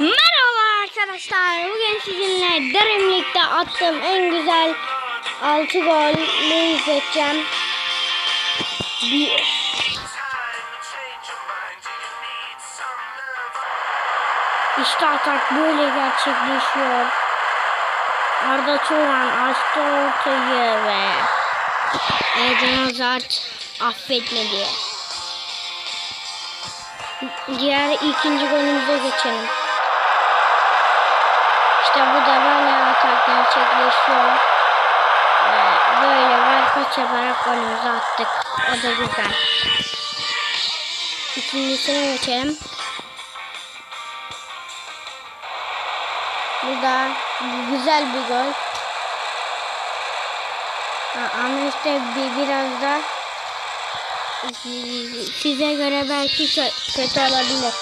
Merhaba arkadaşlar. Bugün sizinle League'de attığım en güzel 6 golü izleteceğim. Bir... İşte atak böyle gerçekleşiyor. Arda Turan açtı ortayı ve Eden Hazard affetmedi. Diğer ikinci golümüze geçelim. İşte bu da böyle atak gerçekleşiyor. Ve böyle verkaç yaparak golümüzü attık. O da güzel. İkincisine geçelim. Bu da güzel bir gol. Ama işte bir, biraz da size göre belki kö- kötü olabilir.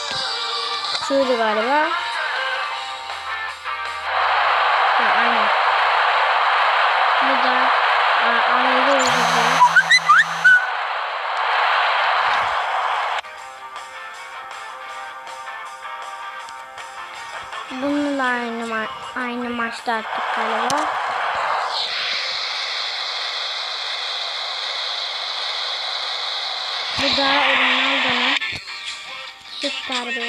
Şuydu galiba. A- ayrı güzel. Bununla aynı ma aynı maçta attık galiba. Bu da Ronaldo'nun süper bir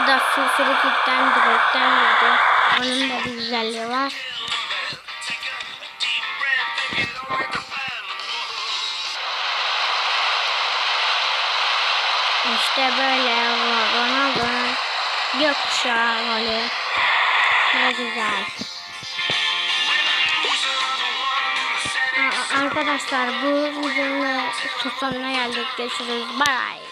Bu da frikikten direkten vurdu. Onun da bir güzelliği var. İşte böyle Ronaldo'nun gökkuşağı golü. Ne güzel. Arkadaşlar bu videonun sonuna geldik. Görüşürüz. Bye.